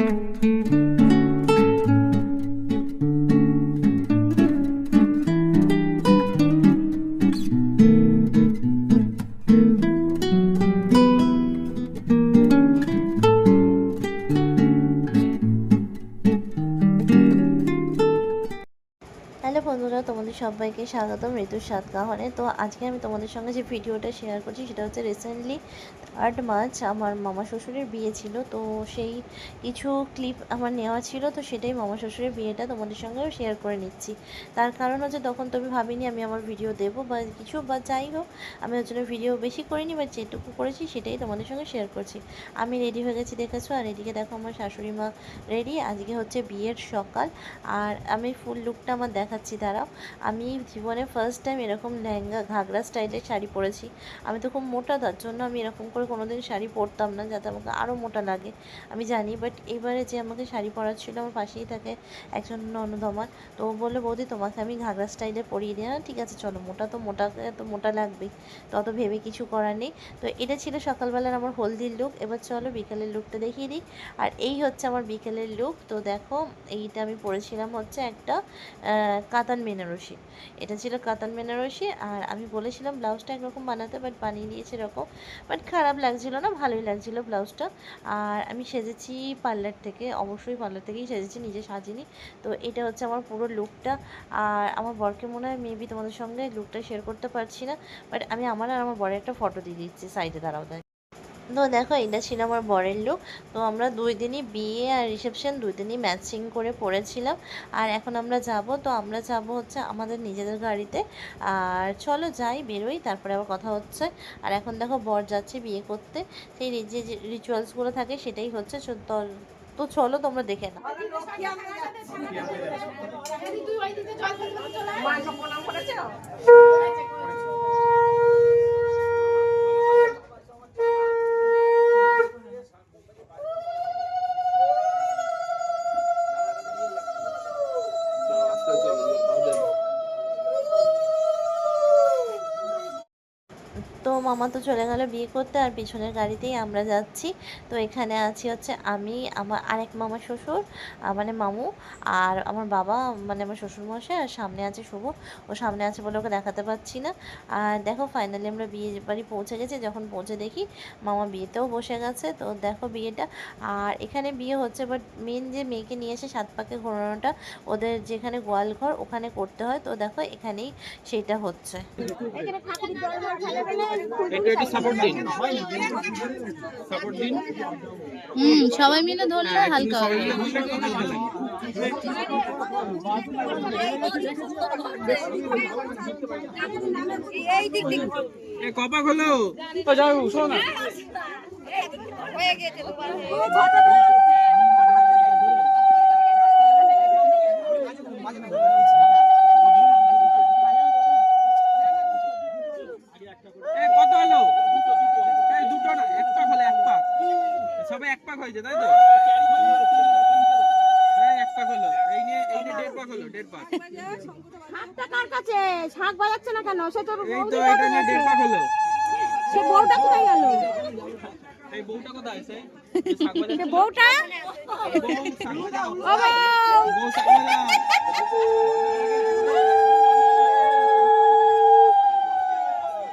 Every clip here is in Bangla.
Música বন্ধুরা, তোমাদের সবাইকে স্বাগতম ঋতুর সাত কাহনে তো আজকে আমি তোমাদের সঙ্গে যে ভিডিওটা শেয়ার করছি, সেটা হচ্ছে রিসেন্টলি থার্ড মার্চ আমার মামা শ্বশুরের বিয়ে ছিল। তো সেই কিছু ক্লিপ আমার নেওয়া ছিল, তো সেটাই মামা শ্বশুরের বিয়েটা তোমাদের সঙ্গেও শেয়ার করে নিচ্ছি। তার কারণ হচ্ছে, তখন তো আমি ভাবিনি আমি আমার ভিডিও দেবো বা কিছু, বা যাই হোক, আমি ওর জন্য ভিডিও বেশি করিনি বা যেটুকু করেছি সেটাই তোমাদের সঙ্গে শেয়ার করছি। আমি রেডি হয়ে গেছি, দেখেছ? আর এদিকে দেখো, আমার শাশুড়ি মা রেডি আজকে হচ্ছে বিয়ের সকাল। আর আমি ফুল লুকটা আমার দেখাচ্ছি। দাঁড়াও। আমি জীবনে ফার্স্ট টাইম এরকম লেহেঙ্গা ঘাগরা স্টাইলের শাড়ি পরেছি। আমি তো খুব মোটা তার জন্য আমি এরকম করে কোনোদিন শাড়ি পরতাম না যাতে আমাকে আরও মোটা লাগে। আমি জানি বাট এবারে যে আমাকে শাড়ি পরাচ্ছিল আমার পাশেই থাকে একজন ননদ আমার তো ও বলল বৌদি তোমাকে আমি ঘাগরা স্টাইলে পরিয়ে দিই। না ঠিক আছে চলো মোটা তো মোটা তো মোটা লাগবেই। তো অত ভেবে কিছু করার নেই। তো এটা ছিল সকালবেলার আমার হলদির লুক এবার চলো বিকেলের লুকটা দেখিয়ে দিই। আর এই হচ্ছে আমার বিকেলের লুক তো দেখো এইটা আমি পরেছিলাম হচ্ছে একটা আহ, কাতান বেনারসি। এটা ছিল কাতান বেনারসি আর আমি বলেছিলাম ব্লাউজটা একরকম বানাতে বাট বানিয়ে দিয়েছে এরকম। বাট খারাপ লাগছিল না, ভালোই লাগছিল ব্লাউজটা। আর আমি সেজেছি পার্লার থেকে, অবশ্যই পার্লার থেকেই সেজেছি, নিজে সাজিনি। তো এটা হচ্ছে আমার পুরো লুকটা আর আমার বরকে মনে হয় মেবি তোমাদের সঙ্গে লুকটা শেয়ার করতে পারছি না। বাট আমি আমার আর আমার বরের একটা ফটো দিয়ে দিচ্ছি সাইডে দাঁড়াও তো দেখো এটা ছিল আমার বরের লুক তো আমরা দুই দিনই বিয়ে আর রিসেপশন দুই দিনই ম্যাচিং করে পড়েছিলাম। আর এখন আমরা যাব তো আমরা যাব হচ্ছে আমাদের নিজেদের গাড়িতে। আর চলো যাই বেরোই তারপরে আবার কথা হচ্ছে। আর এখন দেখো বর যাচ্ছে বিয়ে করতে। সেই যে রিচুয়ালসগুলো থাকে সেটাই হচ্ছে। তো- চলো তোমরা দেখে নাও। তো মামা তো চলে গেল বিয়ে করতে আর পিছনের গাড়িতেই আমরা যাচ্ছি। তো এখানে আছি হচ্ছে আমি, আমার আরেক মামা শ্বশুর মানে মামু আর আমার বাবা মানে আমার শ্বশুর মশাই আর সামনে আছে শুভ। ও সামনে আছে বলে ওকে দেখাতে পাচ্ছি না। আর দেখো ফাইনালি আমরা বিয়ে বাড়ি পৌঁছে গেছি। যখন পৌঁছে দেখি মামা বিয়েতেও বসে গেছে। তো দেখো বিয়েটা। আর এখানে বিয়ে হচ্ছে বাট মেন যে মেয়েকে নিয়ে এসে সাত পাকে ঘোরানোটা, ওদের যেখানে গোয়াল ঘর ওখানে করতে হয়। তো দেখো এখানেই সেইটা হচ্ছে। একটু একটু সাপোর্ট দিন। সাপোর্ট দিন হুম সবাই মিলে ধরলে হালকা হবে। এ কপা হলো যাও শোনো না। এ কত হলো এই দুটো না এক পাক হলো এক পাক সবাই এক পাক হয়েছে তাই তো? এই এক পাক হলো এই নিয়ে এই নিয়ে দেড় পাক হলো দেড় পাক শাকটা কার কাছে শাক বাজাচ্ছে না কেন সে তোর এই তো এটা নিয়ে দেড় পাক হলো সে বউটা কোথায় গেল এই বউটা কোথায় সেই যে শাক বাজাচ্ছে? সে বউটা বউ শাক বাজাও। ও বউ বউ শাক বাজাও।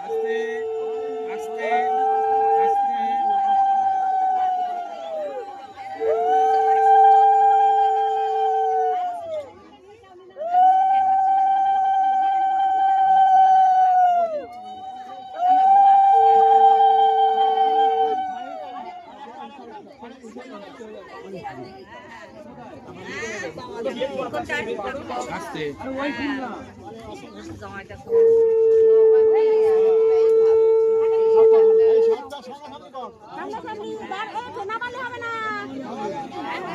আস্তে আস্তে আস্তে আস্তে সামনাসামনি বার এ তো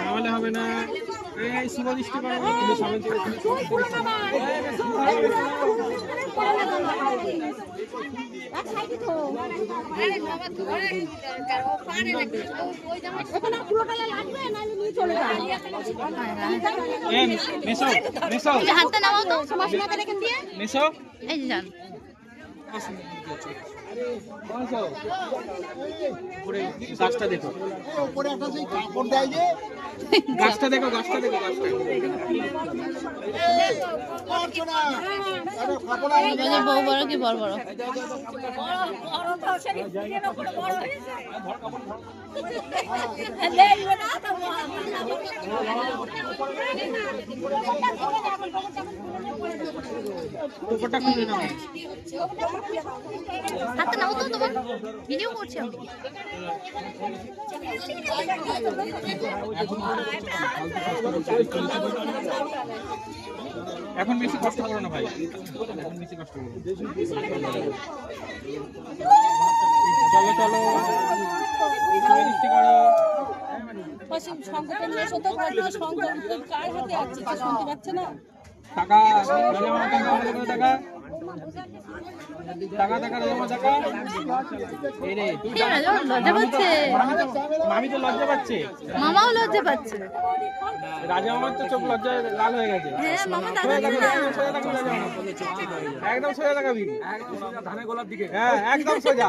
নামালে হবে না এই শুভ দৃষ্টি করো সবাই হাতটা নামাও তো সমাজ মাথা রেখে দিয়ে। এই যান। গাছটা দেখো। গাছটা দেখো গাছটা দেখো বউ বড় কি বড় বড় টোপরটা খুলে নাও। হাতে নাও তো তোমার। ভিডিও করছি আমি। এখন বেশি কষ্ট করো না ভাই। এখন বেশি কষ্ট করো। না। চলো। চলো মিষ্টি করো করে টাকা টাকা টাকা রাজা মামা টাকা এই রে তুই লজ্জা পাচ্ছে? মামি তো লজ্জা পাচ্ছে। মামাও লজ্জা পাচ্ছে। রাজা মামার তো চোখ লজ্জায় লাল হয়ে গেছে। হ্যাঁ মামা একদম সোজা তাকাবি একদম সোজা ধানে ধানের গোলার দিকে। হ্যাঁ একদম সোজা।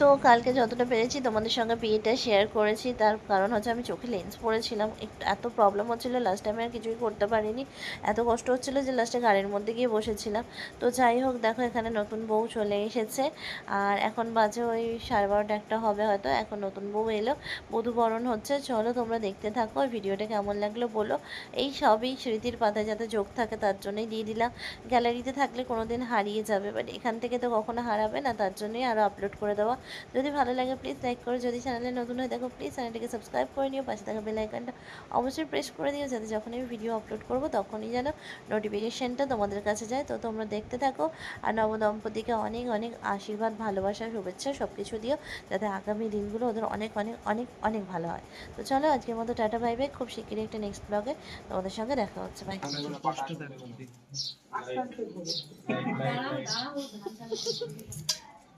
তো কালকে যতটা পেরেছি তোমাদের সঙ্গে বিয়েটা শেয়ার করেছি। তার কারণ হচ্ছে আমি চোখে লেন্স পরেছিলাম। একটু এত প্রবলেম হচ্ছিল লাস্ট টাইমে আর কিছুই করতে পারিনি। এত কষ্ট হচ্ছিল যে লাস্টে গাড়ির মধ্যে গিয়ে বসেছিলাম। তো যাই হোক, দেখো এখানে নতুন বউ চলে এসেছে। আর এখন বাজে ওই সাড়ে বারোটা একটা হবে হয়তো, এখন নতুন বউ এলো। বধূবরণ হচ্ছে। চলো তোমরা দেখতে থাকো ভিডিওটা কেমন লাগল বলো। এই সবই স্মৃতির পাতায় যাতে যোগ থাকে, তার জন্যই দিয়ে দিলাম। গ্যালারিতে থাকলে কোনো দিন হারিয়ে যাবে বাট এখান থেকে তো কখনো হারাবে না, তার জন্যই আরও আপলোড করে দেওয়া। যদি ভালো লাগে প্লিজ লাইক করো। যদি চ্যানেলে নতুন হয়ে দেখো প্লিজ চ্যানেলটিকে সাবস্ক্রাইব করে নিও পাশে থাকা বেল আইকনটা অবশ্যই প্রেস করে দিও যাতে যখন আমি ভিডিও আপলোড করব তখনই যেন নোটিফিকেশনটা তোমাদের কাছে যায়। তো তোমরা দেখতে থাকো আর নবদম্পতিকে অনেক অনেক আশীর্বাদ ভালোবাসা শুভেচ্ছা সব কিছু দিও যাতে আগামী দিনগুলো ওদের অনেক অনেক অনেক অনেক ভালো হয়। তো চলো আজকের মতো টাটা বাই বাই খুব শিগগিরই একটা নেক্সট ব্লগে তোমাদের সঙ্গে দেখা হচ্ছে। বাই